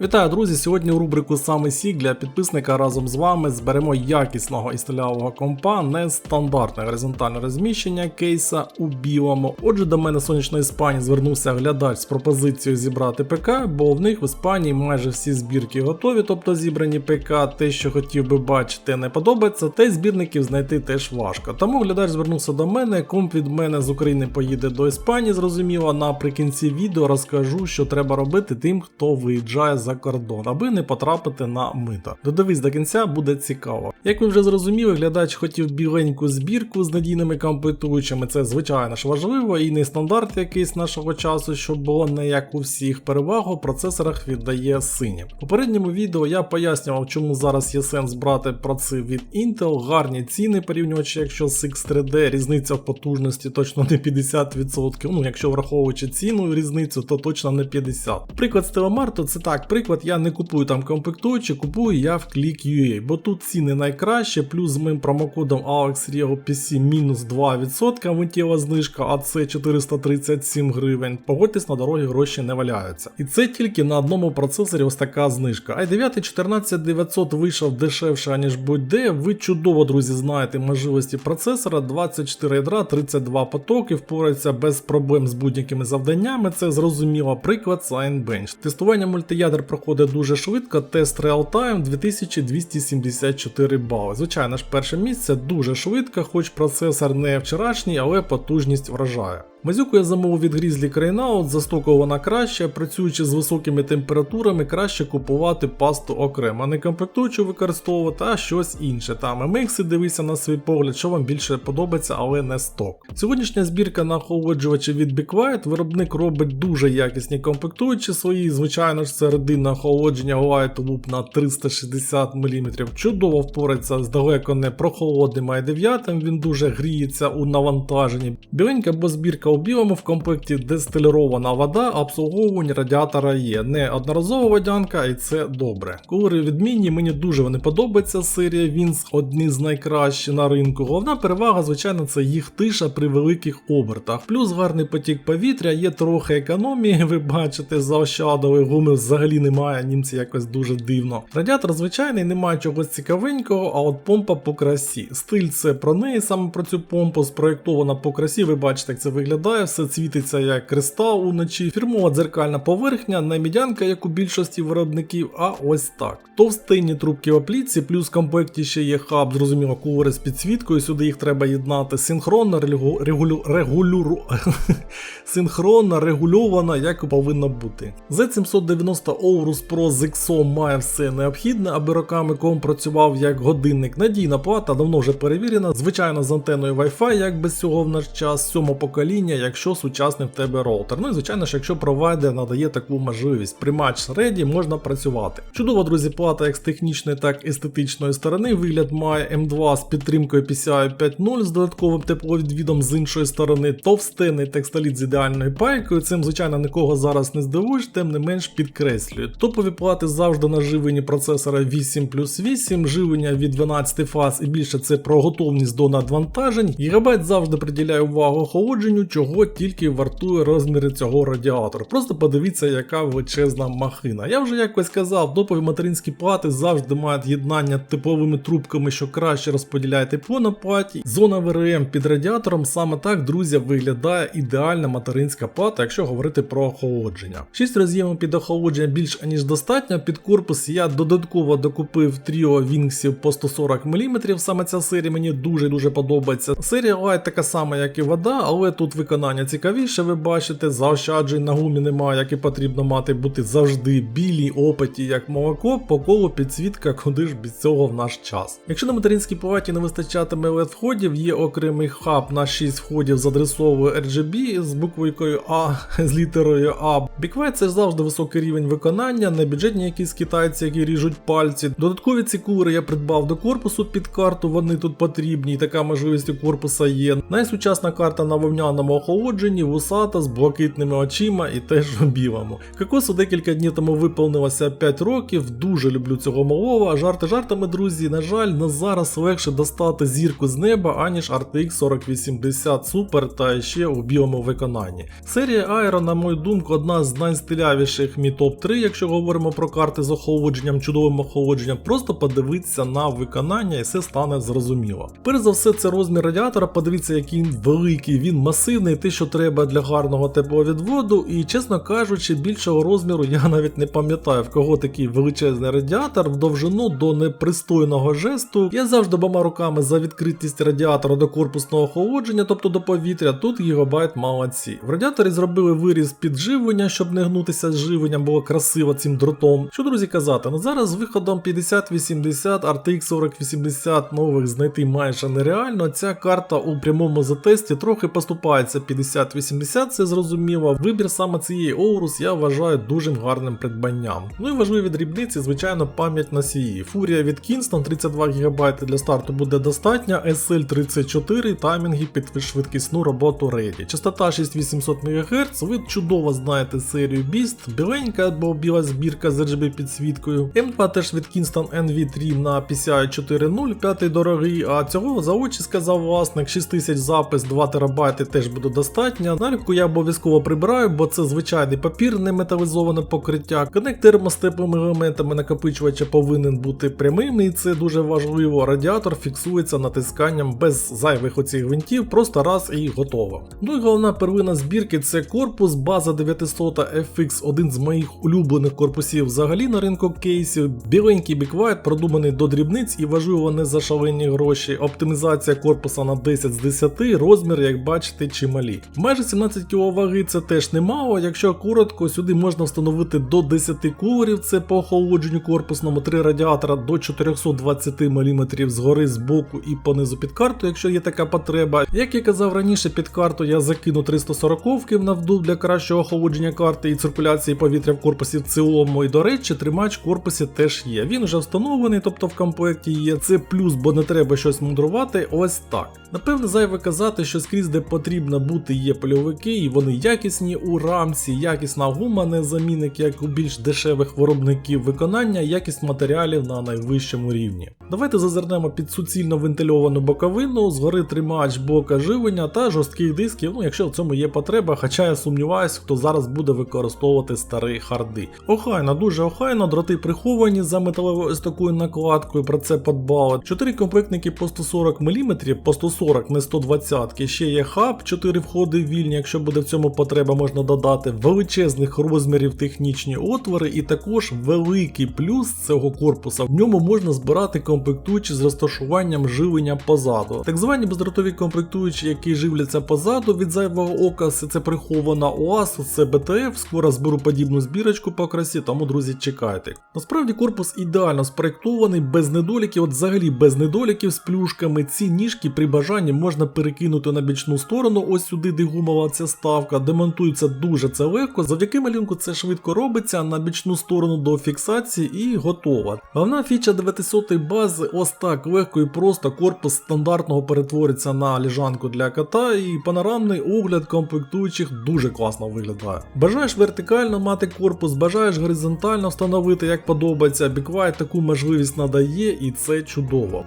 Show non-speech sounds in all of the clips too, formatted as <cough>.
Вітаю, друзі! Сьогодні у рубрику Саме Сік для підписника разом з вами зберемо якісного і стилявого компа, нестандартне горизонтальне розміщення кейса у білому. Отже, до мене сонячної Іспанії звернувся глядач з пропозицією зібрати ПК, бо в них в Іспанії майже всі збірки готові, тобто зібрані ПК, те, що хотів би бачити, не подобається, та й збірників знайти теж важко. Тому глядач звернувся до мене, комп від мене з України поїде до Іспанії, зрозуміло. Наприкінці відео розкажу, що треба робити тим, хто виїжджає за кордон, аби не потрапити на мито. Додивись до кінця, буде цікаво. Як ви вже зрозуміли, глядач хотів біленьку збірку з надійними комплектуючими. Це звичайно ж важливо і не стандарт якийсь нашого часу, щоб було не як у всіх. Перевагу в процесорах віддає синє. В попередньому відео я пояснював, чому зараз є сенс брати проци від Intel, гарні ціни порівнювачі, якщо з X3D, різниця в потужності точно не 50%. Ну, якщо враховуючи ціну різницю, то точно не 50%. Приклад з Телемарту це так, приклад, я не купую там комплектуючі, купую я в Click.ua, бо тут ціни найкраще, плюс з моїм промокодом AlexRiegoPC мінус 2% миттєва знижка, а це 437 гривень. Погодьтесь, на дорогі гроші не валяються. І це тільки на одному процесорі ось така знижка. i9 14900 вийшов дешевше, ніж будь-де. Ви чудово, друзі, знаєте можливості процесора, 24 ядра, 32 потоки, впорається без проблем з будь-якими завданнями. Це зрозуміло. Приклад Signbench. Тестування мультиядер проходить дуже швидко. Тест реалтайм 2274 бали. Звичайно ж, перше місце дуже швидко, хоч процесор не вчорашній, але потужність вражає. Мазюку я замовив від Grizzly Craneout, за вона краще, працюючи з високими температурами, краще купувати пасту окремо, не комплектуючу використовувати, а щось інше. Там MX дивися на свій погляд, що вам більше подобається, але не сток. Сьогоднішня збірка на охолоджувачі від Be Quiet, виробник робить дуже якісні комплектуючі свої, звичайно ж, це родинне охолодження Light Loop на 360 мм. Чудово впорається з далеко не прохолодним i9, він дуже гріється у навантаженні. Біленька бо збірка білому в комплекті дистильована вода, обслуговування радіатора є. Не одноразова водянка, і це добре. Кулери відмінні, мені дуже вони подобаються. Серія Вінс одні з найкращих на ринку. Головна перевага, звичайно, це їх тиша при великих обертах. Плюс гарний потік повітря, є трохи економії. Ви бачите, заощадили гуми взагалі немає, німці якось дуже дивно. Радіатор звичайний, немає чогось цікавенького, а от помпа по красі. Стиль це про неї, саме про цю помпу спроєктована по красі. Ви бачите, як це виглядає, все світиться як кристал уночі. Фірмова дзеркальна поверхня, не мідянка, як у більшості виробників, а ось так. Товстинні трубки в оплітці, плюс в комплекті ще є хаб, зрозуміло, кулери з підсвіткою, сюди їх треба єднати. Синхронно регу... регулю... регулюру... <laughs> синхронно регульована, як і повинно бути. Z790 Aorus Pro з XO має все необхідне, аби роками ком працював як годинник. Надійна плата, давно вже перевірена. Звичайно, з антеною Wi-Fi, як без цього в наш час, сьомого покоління, якщо сучасний в тебе роутер. Ну і звичайно ж, якщо провайдер надає таку можливість. При матч Ready можна працювати. Чудова, друзі, плата як з технічної, так і естетичної сторони. Вигляд має M2 з підтримкою PCI 5.0 з додатковим тепловідвідом з іншої сторони, товстенний текстоліт з ідеальною пайкою. Цим, звичайно, нікого зараз не здивуєш, тим не менш підкреслює. Топові плати завжди на живлені процесора 8 плюс 8, живлення від 12 фаз і більше це про готовність до надвантажень. Гігабайт завжди приділяє увагу охолодженню, чого тільки вартує розміри цього радіатора. Просто подивіться, яка величезна махина. Я вже якось казав, топові материнські плати завжди мають єднання тепловими трубками, що краще розподіляє тепло на платі. Зона ВРМ під радіатором саме так, друзі, виглядає ідеальна материнська плата, якщо говорити про охолодження. 6 роз'ємів під охолодження більш аніж достатньо. Під корпус я додатково докупив тріо вінксів по 140 мм. Саме ця серія мені дуже-дуже подобається. Серія Light така сама, як і вода, але тут виконання цікавіше, ви бачите, заощаджень на гумі немає, як і потрібно мати бути завжди білі, опиті, як молоко, по колу підсвітка, куди ж без цього в наш час. Якщо на материнській платі не вистачатиме LED входів, є окремий хаб на 6 входів з адресовою RGB з буквою А з літерою А. Біквей це завжди високий рівень виконання, не бюджетні якісь китайці, які ріжуть пальці. Додаткові ці кулери я придбав до корпусу під карту, вони тут потрібні, і така можливість у корпуса є. Найсучасна карта на вовняному охолодженні, вусата з блакитними очима і теж білому. Кокосу декілька днів тому виповнилося 5 років. Дуже люблю цього малого. А жарти жартами, друзі. На жаль, на зараз легше достати зірку з неба, аніж RTX 4080 Super та ще у білому виконанні. Серія Aero, на мою думку, одна з найстилявіших мій топ-3, якщо говоримо про карти з охолодженням, чудовим охолодженням. Просто подивіться на виконання і все стане зрозуміло. Перш за все, це розмір радіатора. Подивіться, який він великий, він масивний, те, що треба для гарного тепловідводу. І чесно кажучи, більшого розміру я навіть не пам'ятаю, в кого такий величезний радіатор в довжину до непристойного жесту. Я завжди обома руками за відкритість радіатора до корпусного охолодження, тобто до повітря. Тут гігабайт молодці. В радіаторі зробили виріз підживлення, щоб не гнутися з живленням, було красиво цим дротом. Що друзі казати, ну зараз з виходом 5080, RTX 4080 нових знайти майже нереально. Ця карта у прямому затесті трохи поступається 5080, це зрозуміло. Вибір саме цієї Aorus я вважаю дуже гарним придбанням. Ну і важливі дрібниці, звичайно, пам'ять носії. Фурія від Kingston 32 ГБ для старту буде достатньо, SL34 таймінги під швидкісну роботу Ready. Частота 6800 МГц, ви чудово знаєте серію Beast, біленька або біла збірка з RGB підсвіткою. М2 теж від Kingston NV3 на PCI 4.0, п'ятий дорогий, а цього за очі сказав власник 6000 запис, 2 ТБ теж буде достатньо. Наліпку я обов'язково прибираю, бо це звичайний папір, не металізоване покриття. Коннектор з теплими елементами накопичувача повинен бути прямим, і це дуже важливо. Радіатор фіксується натисканням без зайвих оцих гвинтів, просто раз і готово. Ну і головна первина збірки це корпус, база 900 FX, один з моїх улюблених корпусів взагалі на ринку кейсів. Біленький біквайт, продуманий до дрібниць і важливо не за шалені гроші. Оптимізація корпуса на 10 з 10, розмір, як бачите, чималі. Майже 17 кг ваги це теж немало. Якщо коротко, сюди можна встановити до 10 кулерів, це по охолодженню корпусному, 3 радіатора до 420 мм згори, з боку і понизу під карту, якщо є така потреба. Як я казав раніше, під карту я закину 340 ки на вдув для кращого охолодження карти і циркуляції повітря в корпусі в цілому. І до речі, тримач в корпусі теж є. Він вже встановлений, тобто в комплекті є. Це плюс, бо не треба щось мудрувати. Ось так. Напевне, зайве казати, що скрізь, де потрібно бути, є польовики, і вони якісні у рамці, якісна гума, не замінник, як у більш дешевих виробників виконання, якість матеріалів на найвищому рівні. Давайте зазирнемо під суцільно вентильовану боковину, згори тримач блока живлення та жорстких дисків, ну якщо в цьому є потреба, хоча я сумніваюся, хто зараз буде використовувати старі харди. Охайно, дуже охайно, дроти приховані за металевою ось такою накладкою, про це подбали. Чотири комплектники по 140 мм, по 140 не 120 ще є хаб, 4 входи вільні, якщо буде в цьому потреба, можна додати величезних розмірів технічні отвори, і також великий плюс цього корпуса. В ньому можна збирати комплектуючі з розташуванням живлення позаду. Так звані бездротові комплектуючі, які живляться позаду від зайвого ока, це прихована ОАС, це БТФ, скоро зберу подібну збірочку по красі, тому, друзі, чекайте. Насправді корпус ідеально спроєктований, без недоліків, от взагалі без недоліків з плюшками. Ці ніжки при бажанні можна перекинути на бічну сторону, ось сюди, де ця ставка. Демонтується дуже це легко. Завдяки малюнку це швидко робиться на бічну сторону до фіксації і готово. Головна фіча 900 бази, ось так легко і просто корпус стандартного перетвориться на ліжанку для кота, і панорамний огляд комплектуючих дуже класно виглядає. Бажаєш вертикально мати корпус, бажаєш горизонтально встановити, як подобається. Біквайт таку можливість надає, і це чудово.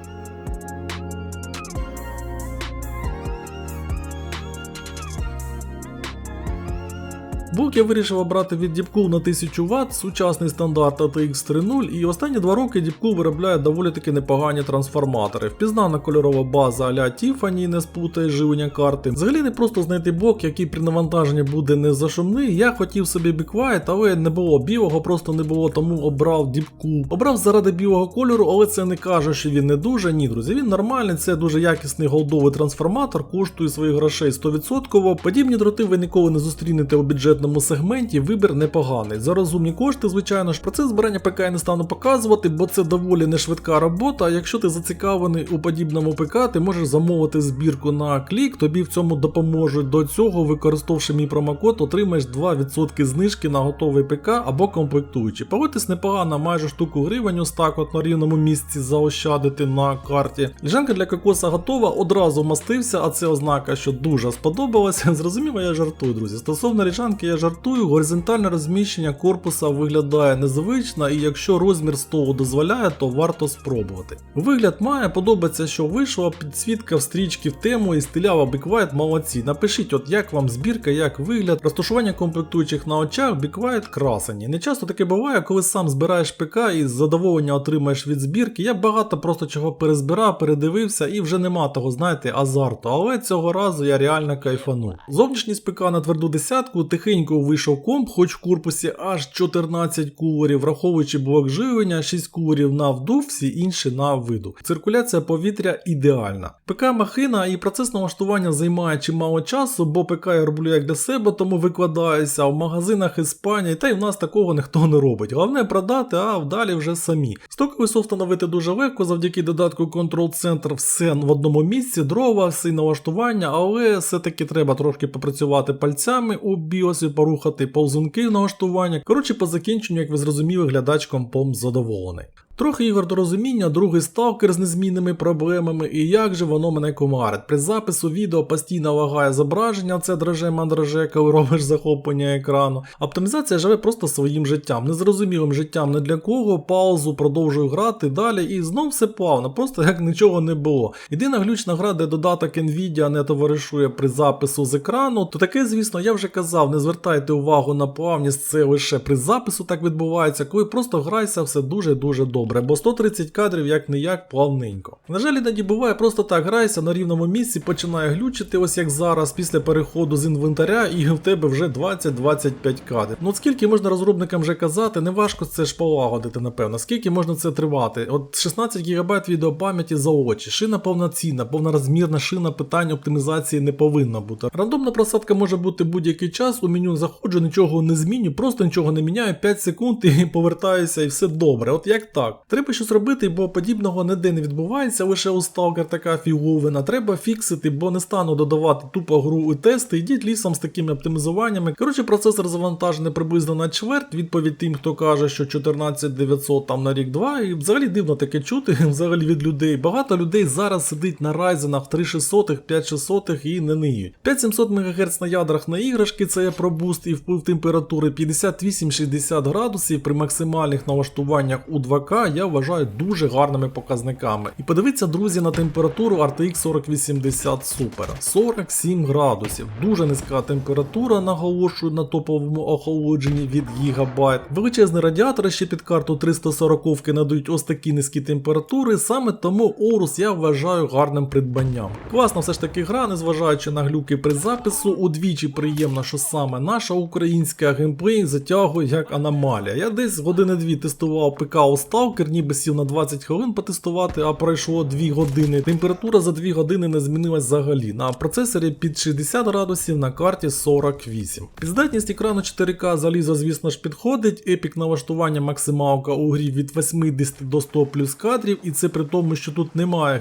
Блок я вирішив обрати від Deepcool на 1000 Вт, сучасний стандарт ATX 3.0, і останні два роки Deepcool виробляє доволі таки непогані трансформатори. Впізнана кольорова база а-ля Tiffany, не спутає живлення карти. Взагалі не просто знайти блок, який при навантаженні буде не зашумний. Я хотів собі Quiet, але не було білого, просто не було, тому обрав Deepcool. Обрав заради білого кольору, але це не каже, що він не дуже. Ні, друзі, він нормальний, це дуже якісний голдовий трансформатор, коштує своїх грошей 100%. Подібні дроти ви ніколи не зустрінете у бюджетному бюджетному сегменті вибір непоганий. За розумні кошти, звичайно ж, процес збирання ПК я не стану показувати, бо це доволі не швидка робота. Якщо ти зацікавлений у подібному ПК, ти можеш замовити збірку на клік, тобі в цьому допоможуть. До цього, використовувавши мій промокод, отримаєш 2% знижки на готовий ПК або комплектуючі. Погодьтесь непогано, майже штуку гривень ось так от на рівному місці заощадити на карті. Ліжанка для кокоса готова, одразу мастився, а це ознака, що дуже сподобалося. <laughs> Зрозуміло, я жартую, друзі. Стосовно ліжанки, я жартую, горизонтальне розміщення корпуса виглядає незвично, і якщо розмір столу дозволяє, то варто спробувати. Вигляд має, подобається, що вийшла підсвітка в стрічки в тему і стилява Біквайт молодці. Напишіть, от як вам збірка, як вигляд, розташування комплектуючих на очах, Біквайт красені. Не часто таке буває, коли сам збираєш ПК і задоволення отримаєш від збірки. Я багато просто чого перезбирав, передивився і вже нема того, знаєте, азарту. Але цього разу я реально кайфанув. Зовнішність ПК на тверду десятку, тихенько вийшов комп, хоч в корпусі аж 14 кулерів, враховуючи блок живлення, 6 кулерів на вдув, всі інші на виду. Циркуляція повітря ідеальна. ПК махина і процес налаштування займає чимало часу, бо ПК я роблю як для себе, тому викладаюся. В магазинах Іспанії, та й в нас такого ніхто не робить. Головне продати, а вдалі вже самі. Стоковий софт встановити дуже легко, завдяки додатку Control Center все в одному місці, дрова, всі налаштування, але все-таки треба трошки попрацювати пальцями у біосі, порухати повзунки в налаштування. Коротше, по закінченню, як ви зрозуміли, глядач компом задоволений. Трохи ігор до розуміння, другий сталкер з незмінними проблемами, і як же воно мене комарить. При запису відео постійно лагає зображення, це драже мандраже, коли робиш захоплення екрану. Оптимізація живе просто своїм життям, незрозумілим життям не для кого, паузу, продовжую грати далі, і знов все плавно, просто як нічого не було. Єдина глючна гра, де додаток Nvidia не товаришує при запису з екрану, то таке, звісно, я вже казав, не звертайте увагу на плавність, це лише при запису так відбувається, коли просто грайся все дуже-дуже добре добре, бо 130 кадрів як не як плавненько. На жаль, іноді буває, просто так грайся на рівному місці, починає глючити, ось як зараз, після переходу з інвентаря, і в тебе вже 20-25 кадрів. Ну от скільки можна розробникам вже казати, не важко це ж полагодити, напевно. Скільки можна це тривати? От 16 ГБ відеопам'яті за очі, шина повноцінна, повнорозмірна шина питань оптимізації не повинна бути. Рандомна просадка може бути будь-який час, у меню заходжу, нічого не зміню, просто нічого не міняю, 5 секунд і повертаюся, і все добре. От як так? Треба щось робити, бо подібного ніде не відбувається, лише у Stalker така фіговина. Треба фіксити, бо не стану додавати тупо гру і тести. Йдіть лісом з такими оптимізуваннями. Коротше, процесор завантажений приблизно на чверть. Відповідь тим, хто каже, що 14900 там на рік 2. І взагалі дивно таке чути <laughs> взагалі від людей. Багато людей зараз сидить на Ryzen 3600, 5600 і не ниють. 5700 МГц на ядрах на іграшки, це є пробуст і вплив температури 58-60 градусів при максимальних налаштуваннях у 2К я вважаю дуже гарними показниками. І подивіться, друзі, на температуру RTX 4080 Super. 47 градусів. Дуже низька температура, наголошую на топовому охолодженні від Гігабайт. Величезний радіатор ще під карту 340 надають ось такі низькі температури. Саме тому Орус я вважаю гарним придбанням. Класно все ж таки гра, незважаючи на глюки при запису, удвічі приємно, що саме наша українська геймплей затягує як аномалія. Я десь години-дві тестував ПК у Stalker, ніби сів на 20 хвилин потестувати, а пройшло 2 години. Температура за 2 години не змінилась взагалі. На процесорі під 60 градусів, на карті 48. Підздатність екрану 4К залізо, звісно ж, підходить. Епік налаштування максималка у грі від 80 до 100 плюс кадрів, і це при тому, що тут немає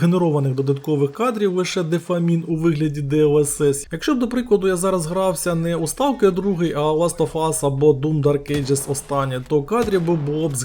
генерованих додаткових кадрів, лише дефамін у вигляді DLSS. Якщо б, до прикладу, я зараз грався не у Stalker 2, а Last of Us або Doom Dark Ages останнє, то кадрів було б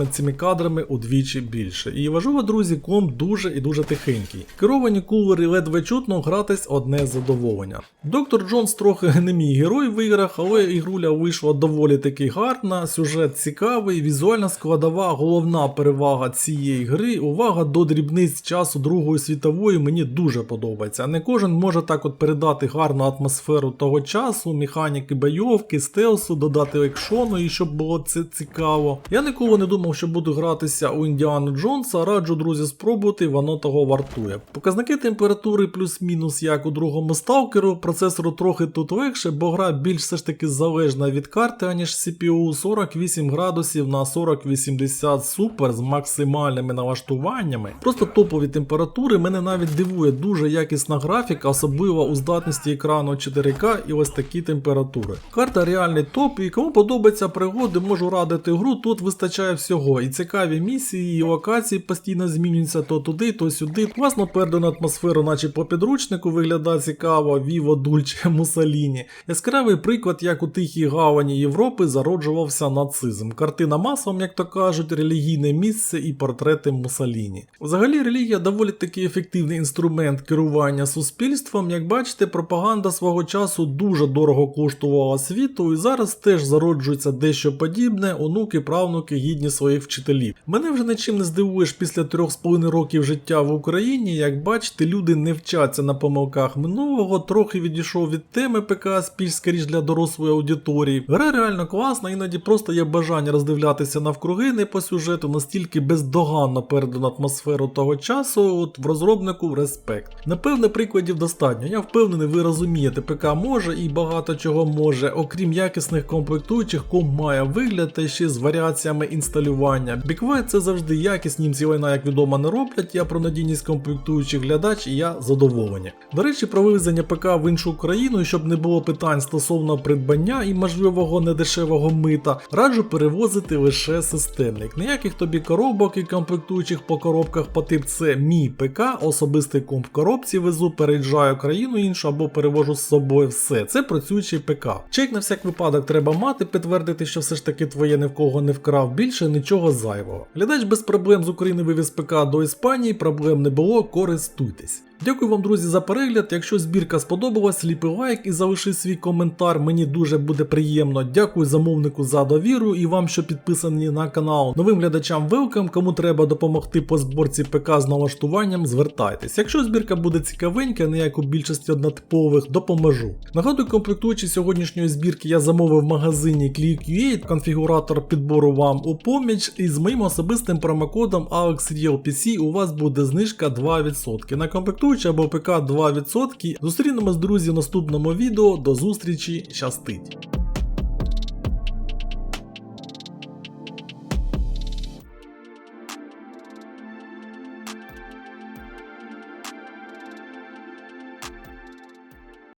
згенерованими цими кадрами удвічі більше. І важливо, друзі, комп дуже і дуже тихенький. Керовані кулери ледве чутно гратись одне задоволення. Доктор Джонс трохи не мій герой в іграх, але ігруля вийшла доволі таки гарна, сюжет цікавий, візуальна складова, головна перевага цієї гри. Увага до дрібниць часу Другої світової мені дуже подобається. Не кожен може так от передати гарну атмосферу того часу, механіки бойовки, стелсу, додати екшону і щоб було це цікаво. Я ніколи не думав думав, що буду гратися у Індіану Джонса, раджу, друзі, спробувати, воно того вартує. Показники температури плюс-мінус як у другому сталкеру, процесору трохи тут легше, бо гра більш все ж таки залежна від карти, аніж CPU 48 градусів на 40-80 супер з максимальними налаштуваннями. Просто топові температури мене навіть дивує дуже якісна графіка, особливо у здатності екрану 4К і ось такі температури. Карта реальний топ, і кому подобаються пригоди, можу радити гру. Тут вистачає всього. І цікаві місії, і локації постійно змінюються то туди, то сюди. Класно передану атмосферу, наче по підручнику, виглядає цікаво, Віво Дульче Мусаліні. Яскравий приклад, як у тихій гавані Європи зароджувався нацизм. Картина маслом, як то кажуть, релігійне місце і портрети Мусаліні. Взагалі, релігія доволі таки ефективний інструмент керування суспільством. Як бачите, пропаганда свого часу дуже дорого коштувала світу, і зараз теж зароджується дещо подібне, онуки, правнуки гідні своїх вчителів. Мене вже нічим не здивуєш після трьох з половиною років життя в Україні. Як бачите, люди не вчаться на помилках минулого, трохи відійшов від теми ПК, більш скоріш для дорослої аудиторії. Гра реально класна, іноді просто є бажання роздивлятися навкруги не по сюжету, настільки бездоганно передано атмосферу того часу. От в розробнику респект. Напевне, прикладів достатньо. Я впевнений, ви розумієте, ПК може і багато чого може, окрім якісних комплектуючих, ком має вигляд та ще з варіаціями інсталювання. Біквай це завжди якість, німці війна, як відомо, не роблять. Я про надійність комплектуючих глядач і я задоволений. До речі, про вивезення ПК в іншу країну, щоб не було питань стосовно придбання і можливого недешевого мита, раджу перевозити лише системник. Ніяких тобі коробок і комплектуючих по коробках по тип це мій ПК, особистий комп в коробці везу, переїжджаю країну іншу або перевожу з собою все. Це працюючий ПК. Чек на всяк випадок треба мати, підтвердити, що все ж таки твоє ні в кого не вкрав. Більше нічого зайвого. Глядач без проблем з України вивіз ПК до Іспанії, проблем не було, користуйтесь. Дякую вам, друзі, за перегляд. Якщо збірка сподобалась, ліпи лайк і залиши свій коментар. Мені дуже буде приємно. Дякую замовнику за довіру і вам, що підписані на канал. Новим глядачам велкам, кому треба допомогти по зборці ПК з налаштуванням, звертайтесь. Якщо збірка буде цікавенька, не як у більшості однотипових, допоможу. Нагадую, комплектуючи сьогоднішньої збірки, я замовив в магазині Click.ua конфігуратор підбору вам у поміч, і з моїм особистим промокодом AlexRealPC у вас буде знижка 2%. На комплектуючі або ПК 2%. Зустрінемось, друзі, в наступному відео. До зустрічі, щастить!